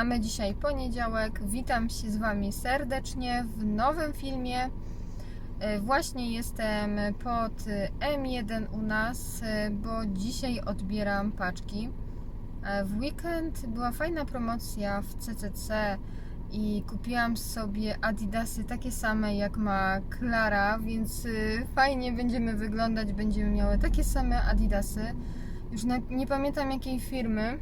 Mamy dzisiaj poniedziałek. Witam się z Wami serdecznie w nowym filmie. E, Właśnie jestem pod M1 u nas, e, bo dzisiaj odbieram paczki. E, W weekend była fajna promocja w CCC i kupiłam sobie Adidasy takie same jak ma Klara, więc fajnie będziemy wyglądać, będziemy miały takie same Adidasy. Już nie pamiętam jakiej firmy,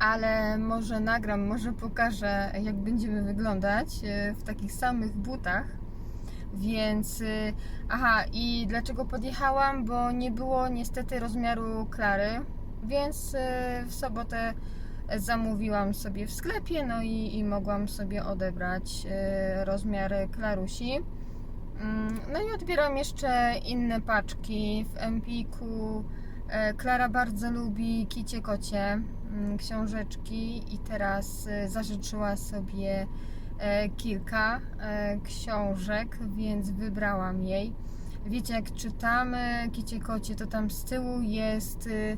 ale może nagram, może pokażę, jak będziemy wyglądać e, w takich samych butach. Więc, e, aha, i dlaczego podjechałam? Bo nie było niestety rozmiaru Klary, więc e, w sobotę zamówiłam sobie w sklepie, no i, i mogłam sobie odebrać rozmiar Klarusi. Mm, No i odbieram jeszcze inne paczki w Empiku. Klara bardzo lubi kicie kocie książeczki i teraz e, zażyczyła sobie e, kilka e, książek, więc wybrałam jej. Wiecie, jak czytamy kicie kocie, to tam z tyłu jest e,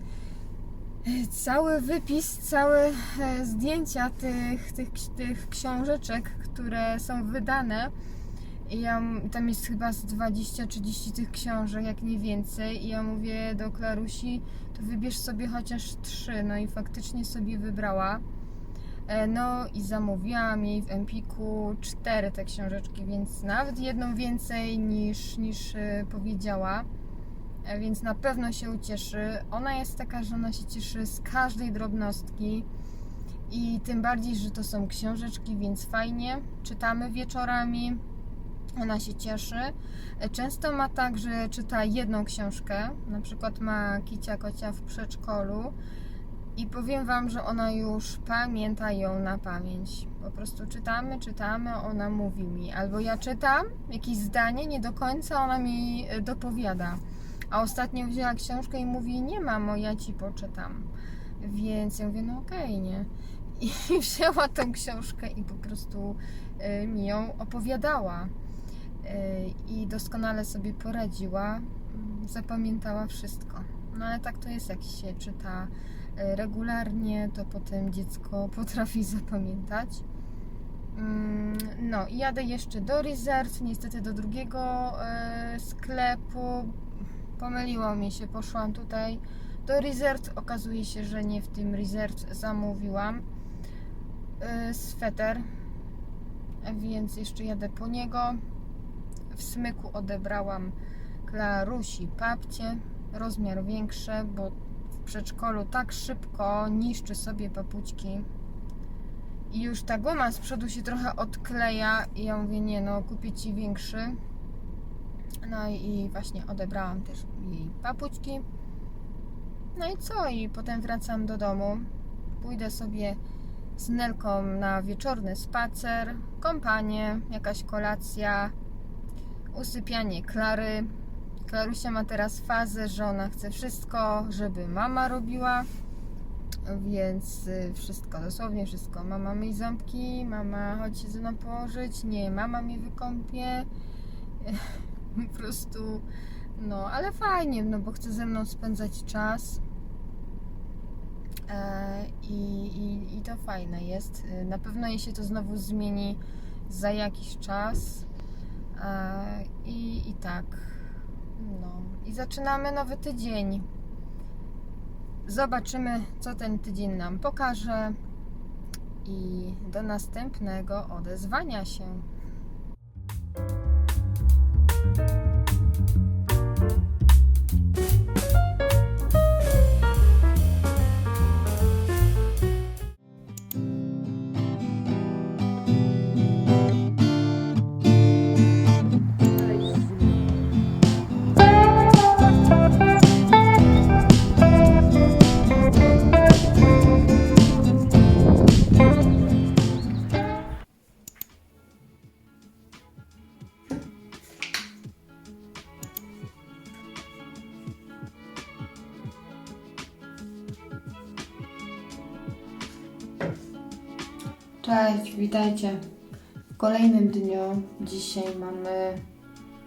cały wypis, całe e, zdjęcia tych, tych, tych książeczek, które są wydane. I ja, tam jest chyba z 20-30 tych książek, jak nie więcej. I ja mówię do Klarusi, wybierz sobie chociaż trzy. No i faktycznie sobie wybrała. E, No i zamówiłam jej w Empiku cztery te książeczki, więc nawet jedną więcej niż, niż e, powiedziała. E, Więc na pewno się ucieszy. Ona jest taka, że ona się cieszy z każdej drobnostki. I tym bardziej, że to są książeczki, więc fajnie. Czytamy wieczorami. Ona się cieszy. Często ma tak, że czyta jedną książkę. Na przykład ma Kicia Kocia w przedszkolu. I powiem Wam, że ona już pamięta ją na pamięć. Po prostu czytamy, czytamy, ona mówi mi. Albo ja czytam jakieś zdanie, nie do końca ona mi e, dopowiada. A ostatnio wzięła książkę i mówi, nie mamo, ja Ci poczytam. Więc ja mówię, no okej, nie. I wzięła tą książkę i po prostu e, mi ją opowiadała. E, I doskonale sobie poradziła, mm, zapamiętała wszystko. No ale tak to jest, jak się czyta e, regularnie, to potem dziecko potrafi zapamiętać. Mm, No jadę jeszcze do Resort, niestety do drugiego e, sklepu. Pomyliło mi się, poszłam tutaj do Resort. Okazuje się, że nie w tym Resort zamówiłam sweter, więc jeszcze jadę po niego. W smyku odebrałam Klarusi papcie, rozmiar większy, bo w przedszkolu tak szybko niszczy sobie papućki. I już ta guma z przodu się trochę odkleja i ja mówię, nie no, kupię Ci większy. No i właśnie odebrałam też jej papućki. No i co? I potem wracam do domu. Pójdę sobie z Nelką na wieczorny spacer, kąpanie, jakaś kolacja, usypianie Klary. Klarusia ma teraz fazę, że ona chce wszystko, żeby mama robiła, więc y, wszystko, dosłownie wszystko. Mama myj ząbki, mama chodź się ze mną położyć, nie, mama mnie wykąpie. Po prostu, no, ale fajnie, no bo chce ze mną spędzać czas. E, I, i, I to fajne jest. E, Na pewno jej się to znowu zmieni za jakiś czas. E, I, i tak. No. I zaczynamy nowy tydzień. Zobaczymy, co ten tydzień nam pokaże. I do następnego odezwania się. Witajcie w kolejnym dniu. Dzisiaj mamy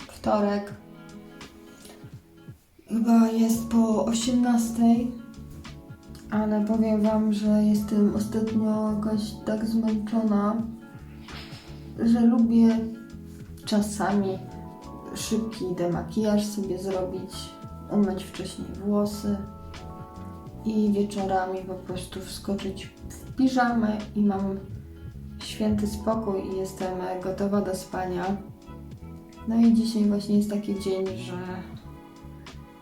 wtorek. Chyba jest po 18, ale powiem Wam, że jestem ostatnio jakaś tak zmęczona, że lubię czasami szybki demakijaż sobie zrobić, umyć wcześniej włosy i wieczorami po prostu wskoczyć w piżamę i mam święty spokój i jestem gotowa do spania. No i dzisiaj właśnie jest taki dzień, że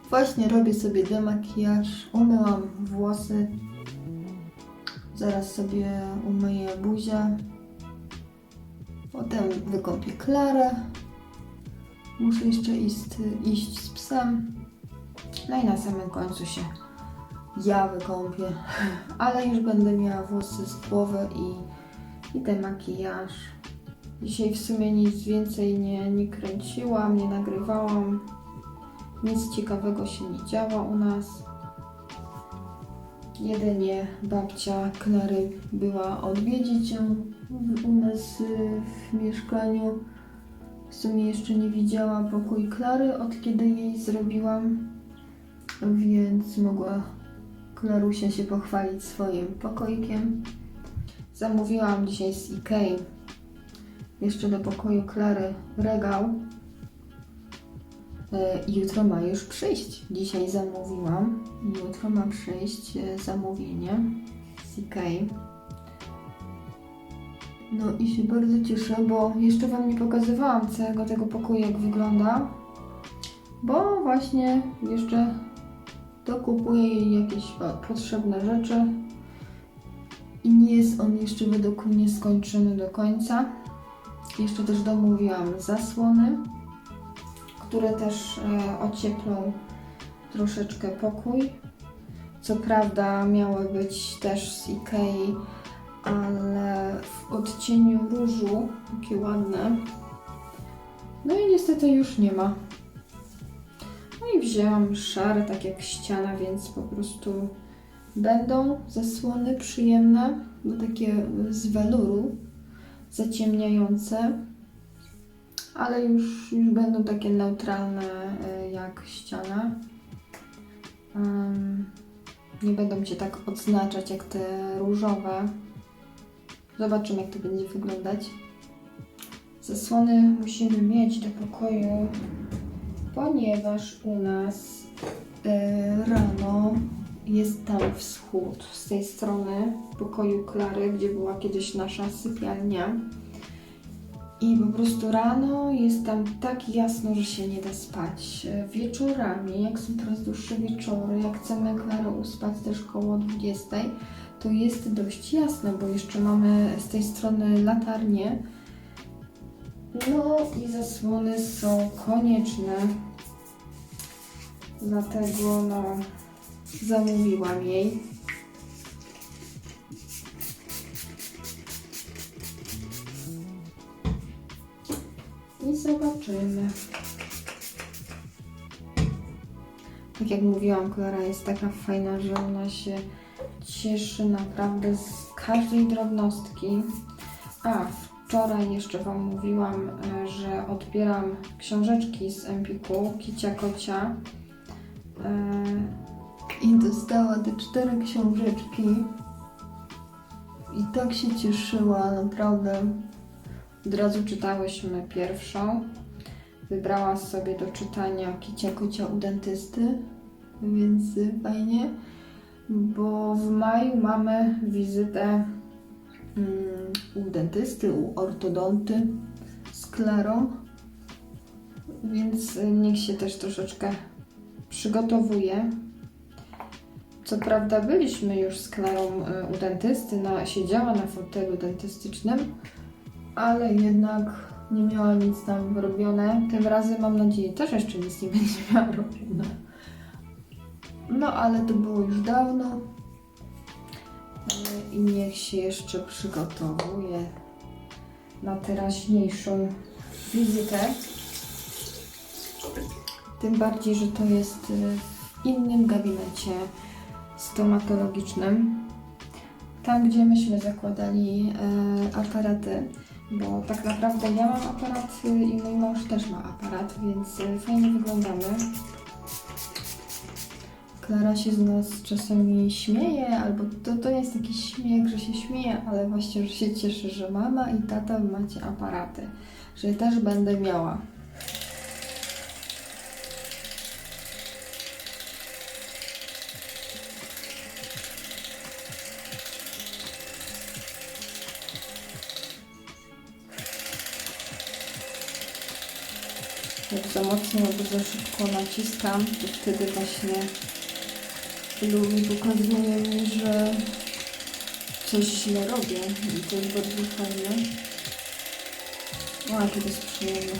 właśnie robię sobie demakijaż, umyłam włosy, zaraz sobie umyję buzię, potem wykąpię Klarę, muszę jeszcze iść, iść z psem, no i na samym końcu się ja wykąpię, ale już będę miała włosy z głowy i, i ten makijaż. Dzisiaj w sumie nic więcej nie, nie kręciłam, nie nagrywałam. Nic ciekawego się nie działo u nas. Jedynie babcia Klary była odwiedzić ją u nas w mieszkaniu. W sumie jeszcze nie widziała pokój Klary od kiedy jej zrobiłam, więc mogła Klarusia się pochwalić swoim pokoikiem. Zamówiłam dzisiaj z Ikei jeszcze do pokoju Klary regał. E, i Jutro ma już przyjść. Dzisiaj zamówiłam. Jutro ma przyjść e, zamówienie z Ikei. No i się bardzo cieszę, bo jeszcze Wam nie pokazywałam całego tego pokoju, jak wygląda. Bo właśnie jeszcze dokupuję jej jakieś po- potrzebne rzeczy i nie jest on jeszcze według mnie skończony do końca. Jeszcze też domówiłam zasłony, które też e, ocieplą troszeczkę pokój. Co prawda miały być też z Ikei, ale w odcieniu różu, takie ładne. No i niestety już nie ma. No i wzięłam szare, tak jak ściana, więc po prostu będą zasłony przyjemne, bo takie z weluru, zaciemniające, ale już, już będą takie neutralne e, jak ściana. Nie będą Cię tak odznaczać jak te różowe. Zobaczymy jak to będzie wyglądać. Zasłony musimy mieć do pokoju ponieważ u nas e, rano jest tam wschód z tej strony pokoju Klary, gdzie była kiedyś nasza sypialnia. I po prostu rano jest tam tak jasno, że się nie da spać. Wieczorami, jak są teraz dłuższe wieczory, jak chcemy Klarę uspać też koło 20, to jest dość jasno, bo jeszcze mamy z tej strony latarnię, no i zasłony są konieczne. Dlatego no Zamówiłam jej. I zobaczymy. Tak jak mówiłam, kolora jest taka fajna, że ona się cieszy naprawdę z każdej drobnostki. A wczoraj jeszcze Wam mówiłam, e, że odbieram książeczki z Empiku, Kicia Kocia. Yy i dostała te cztery książeczki. I tak się cieszyła, naprawdę. Od razu czytałyśmy pierwszą. Wybrała sobie do czytania Kicia Kocia u dentysty, więc fajnie, bo w maju mamy wizytę mm, u dentysty, u ortodonty z Klarą, więc niech się też troszeczkę przygotowuje. Co prawda byliśmy już z Klarą y, u dentysty, na, siedziała na fotelu dentystycznym, ale jednak nie miała nic tam robione. Tym razem mam nadzieję też jeszcze nic nie będzie miała robione. No ale to było już dawno Yy, i niech się jeszcze przygotowuje na teraźniejszą wizytę. Tym bardziej, że to jest yy, w innym gabinecie stomatologicznym. Tam, gdzie myśmy zakładali e, aparaty, bo tak naprawdę ja mam aparat y, i mój mąż też ma aparat, więc y, fajnie wyglądamy. Klara się z nas czasami śmieje, albo to, to jest jakiś śmiech, że się śmieje, ale właśnie, że się cieszy, że mama i tata macie aparaty, że też będę miała. Mocno za szybko naciskam, to wtedy właśnie Lumi pokazuje mi, że coś źle robię i to jest bardzo fajne. O, jakie to jest przyjemne.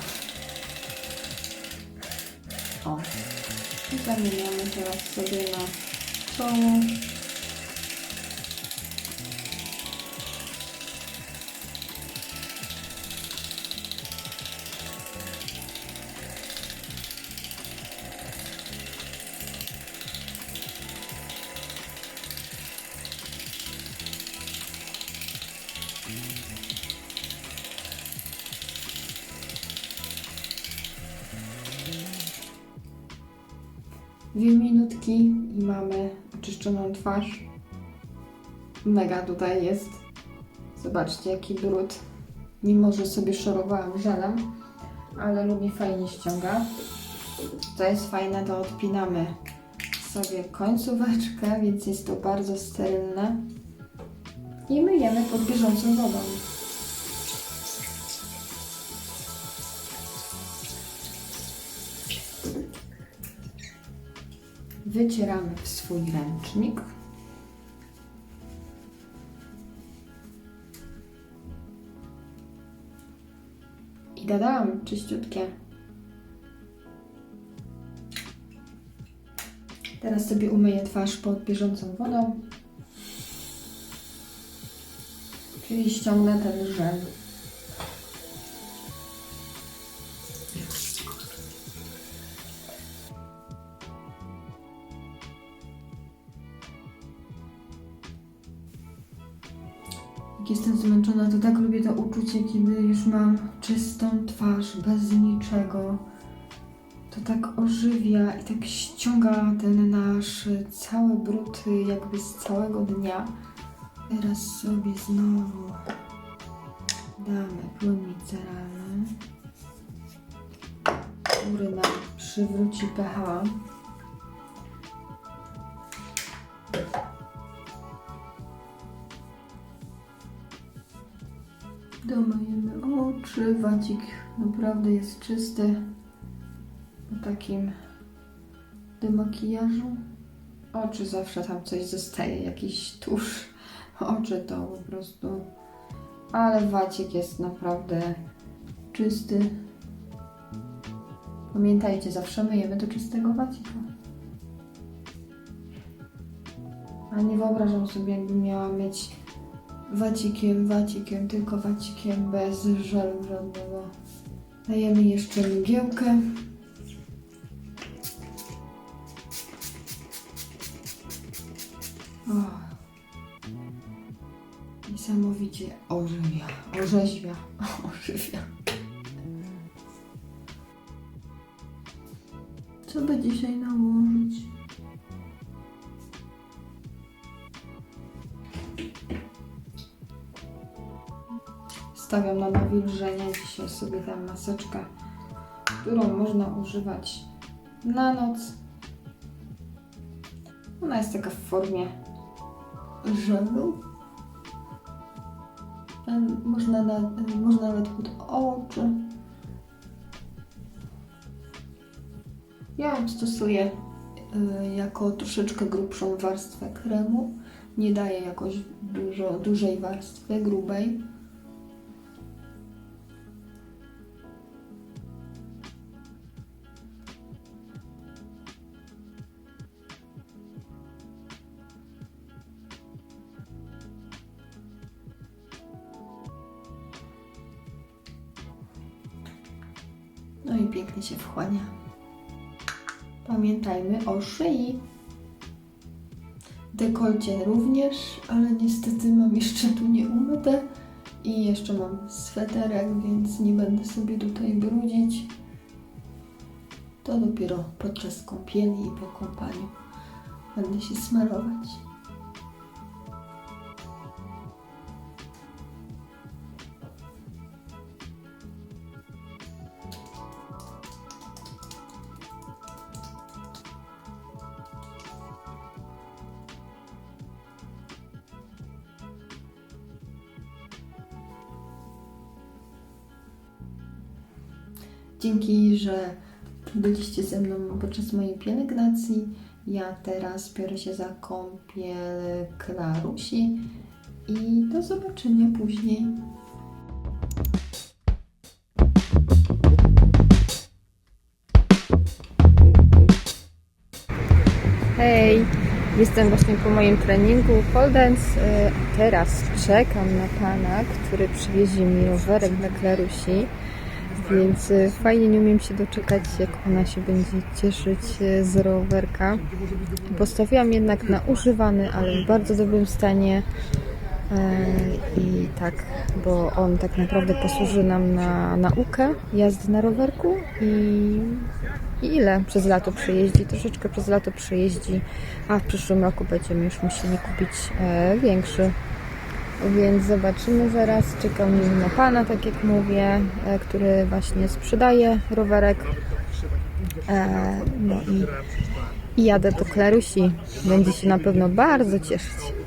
O. I zamieniamy teraz sobie na czoło. Twarz. Mega tutaj jest. Zobaczcie, jaki brud. Mimo, że sobie szorowałam żelem, ale lubi fajnie ściąga. Co jest fajne, to odpinamy sobie końcóweczkę, więc jest to bardzo sterylne. I myjemy pod bieżącą wodą. Wycieramy w swój ręcznik. I dodałam czyściutkie. Teraz sobie umyję twarz pod bieżącą wodą. Czyli ściągnę ten żel. Jak jestem zmęczona, to tak lubię to uczucie, kiedy już mam czystą twarz, bez niczego. To tak ożywia i tak ściąga ten nasz cały brud jakby z całego dnia. Teraz sobie znowu damy płyn miceralny, który nam przywróci pH. Domyjemy oczy, wacik naprawdę jest czysty po takim demakijażu. Oczy zawsze tam coś zostaje, jakiś tusz. Oczy to po prostu. Ale wacik jest naprawdę czysty. Pamiętajcie, zawsze myjemy do czystego wacika. A nie wyobrażam sobie, jakbym miała mieć wacikiem, wacikiem, tylko wacikiem, bez żelu żadnego. Dajemy jeszcze mgiełkę. O. Niesamowicie ożywia, orzeźwia, ożywia. Co by dzisiaj nałożyć? Stawiam na nawilżenie dzisiaj sobie tę maseczkę, którą można używać na noc. Ona jest taka w formie żelu. Można, na, można nawet pod oczy. Ja ją stosuję y, jako troszeczkę grubszą warstwę kremu. Nie daję jakoś dużo, dużej warstwy, grubej. Pamiętajmy o szyi. Dekolcie również, ale niestety mam jeszcze tu nieumyte i jeszcze mam sweterek, więc nie będę sobie tutaj brudzić. To dopiero podczas kąpieli i po kąpaniu będę się smarować. Że byliście ze mną podczas mojej pielęgnacji. Ja teraz biorę się za kąpiel Klarusi i do zobaczenia później. Hej, jestem właśnie po moim treningu pole dance. a Teraz czekam na pana, który przywiezie mi rowerek dla Klarusi. Więc e, fajnie nie umiem się doczekać, jak ona się będzie cieszyć e, z rowerka. Postawiłam jednak na używany, ale w bardzo dobrym stanie. E, I tak, bo on tak naprawdę posłuży nam na naukę jazdy na rowerku i, i ile przez lato przejeździ? Troszeczkę przez lato przejeździ, a w przyszłym roku będziemy już musieli kupić e, większy. Więc zobaczymy zaraz. Czekam na pana, tak jak mówię, e, który właśnie sprzedaje rowerek. E, no i, i jadę do Klarusi. Będzie się na pewno bardzo cieszyć.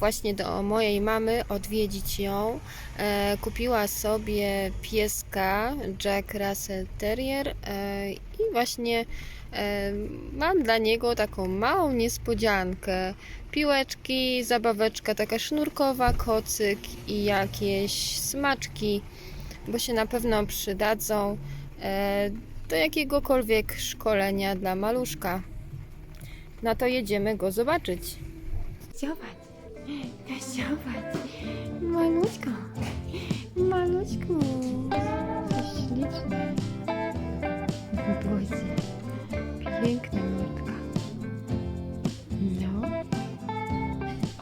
Właśnie do mojej mamy odwiedzić ją. E, kupiła sobie pieska Jack Russell Terrier e, i właśnie e, mam dla niego taką małą niespodziankę. Piłeczki, zabaweczka taka sznurkowa, kocyk i jakieś smaczki, bo się na pewno przydadzą do jakiegokolwiek szkolenia dla maluszka. No to jedziemy go zobaczyć. Zobacz, zobacz, maluśko, maluśku, śliczny, Boże, piękna mordka. No,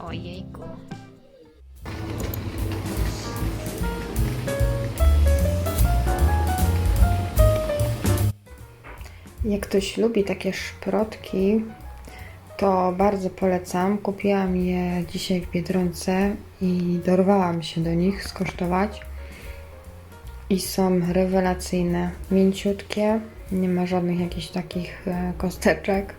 ojejku. Jak ktoś lubi takie szprotki, to bardzo polecam. Kupiłam je dzisiaj w Biedronce i dorwałam się do nich skosztować. I są rewelacyjne, mięciutkie, nie ma żadnych jakichś takich e, kosteczek.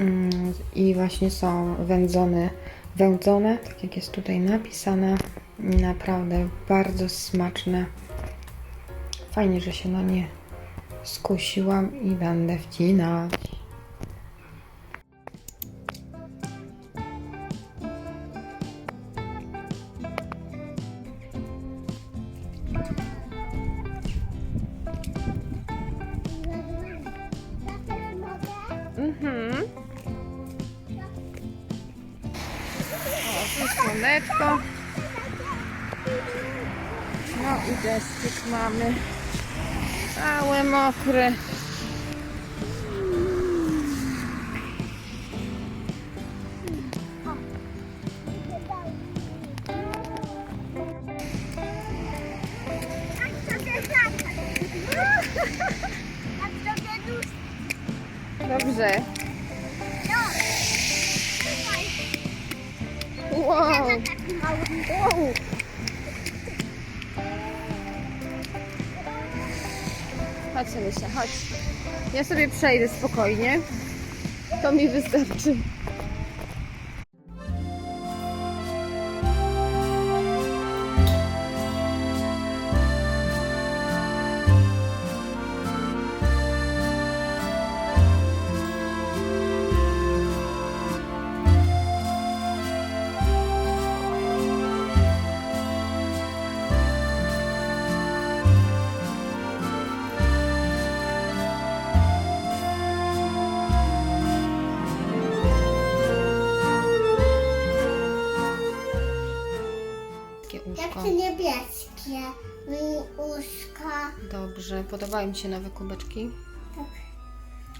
Mm, I właśnie są wędzone, wędzone, tak jak jest tutaj napisane. Naprawdę bardzo smaczne. Fajnie, że się na nie skusiłam i będę wcinać. Dobrze. Wow. wow. Chodź Elysia, chodź. Ja sobie przejdę spokojnie. To mi wystarczy. Niebieskie uszka. Dobrze. Podobają Mi się nowe kubeczki? Tak.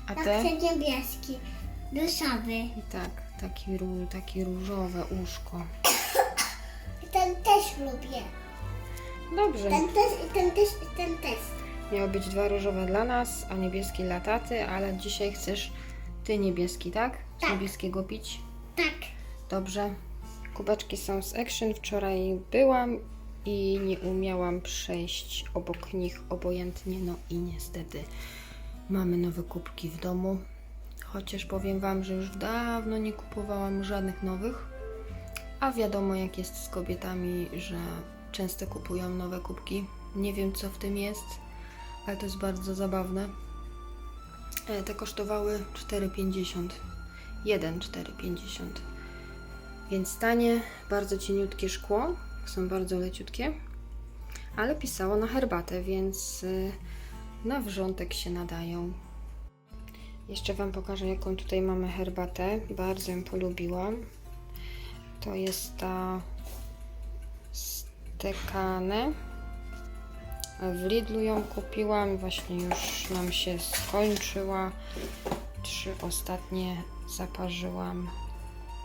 A Jak te? niebieskie. Duszowy. I tak, taki, takie różowe uszko. Ten też lubię. Dobrze. Ten też i ten też i ten też. Miały być dwa różowe dla nas, a niebieski dla taty, ale dzisiaj chcesz ty niebieski, tak? Z Tak. niebieskiego pić? Tak. Dobrze. Kubeczki są z Action. Wczoraj byłam i nie umiałam przejść obok nich obojętnie. No i niestety mamy nowe kubki w domu. Chociaż powiem Wam, że już dawno nie kupowałam żadnych nowych. A wiadomo, jak jest z kobietami, że często kupują nowe kubki. Nie wiem, co w tym jest, ale to jest bardzo zabawne. E, Te kosztowały 4,50. 1 4,50. Więc tanie, bardzo cieniutkie szkło, są bardzo leciutkie, ale pisało na herbatę, więc y, na wrzątek się nadają. Jeszcze Wam pokażę, jaką tutaj mamy herbatę. Bardzo ją polubiłam. To jest ta Stekane. W Lidlu ją kupiłam, właśnie już nam się skończyła. Trzy ostatnie zaparzyłam.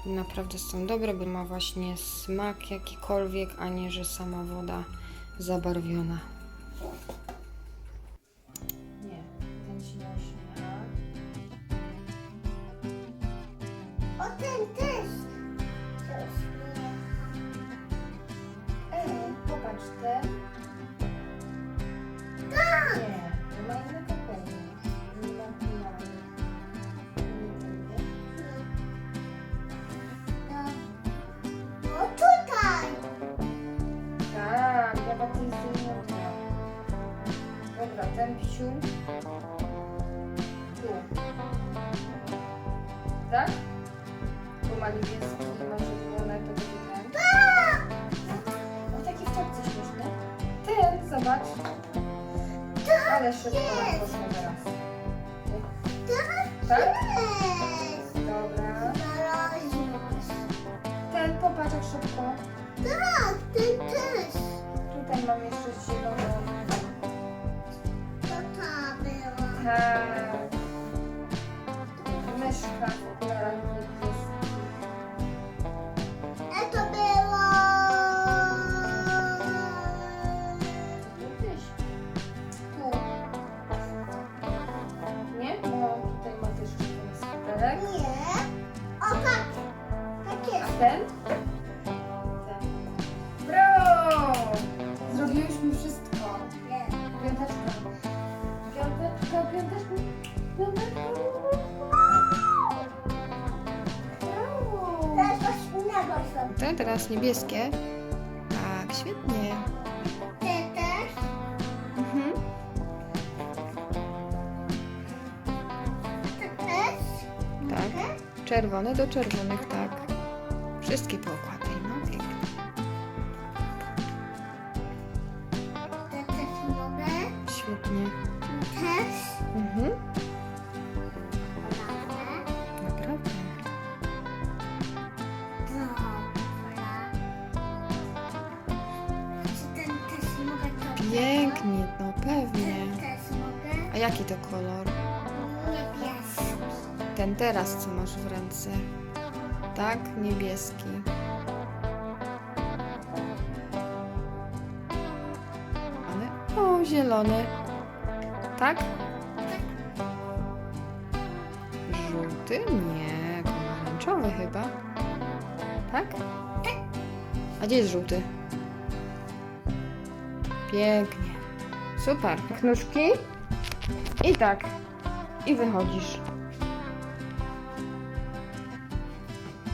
Naprawdę są dobre, bo ma właśnie smak jakikolwiek, a nie, że sama woda zabarwiona. Nie, ten się nie ośmiela. O ten też. Niebieskie. Tak, świetnie. Ty też. Mhm. Ty też. Tak. Czerwone do czerwonych, tak. Wszystkie poukładaj, kolor? Ten teraz, co masz w ręce. Tak, niebieski. Ale... O, zielony. Tak? Żółty? Nie, pomarańczowy chyba. Tak? A gdzie jest żółty? Pięknie. Super. Nóżki. I tak. I wychodzisz.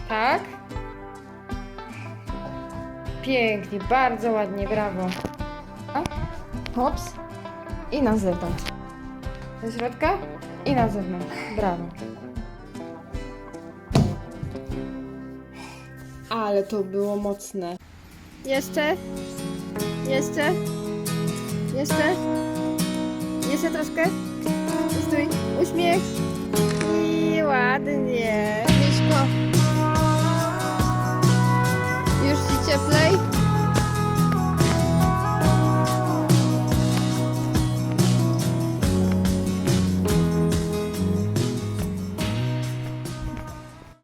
Tak? Pięknie, bardzo ładnie, brawo. Hops. I na zewnątrz. Do środka i na zewnątrz. Brawo. Ale to było mocne. Jeszcze? Jeszcze? Jeszcze? Jeszcze troszkę. Stój. Uśmiech. I ładnie. Miśko. Już ci cieplej?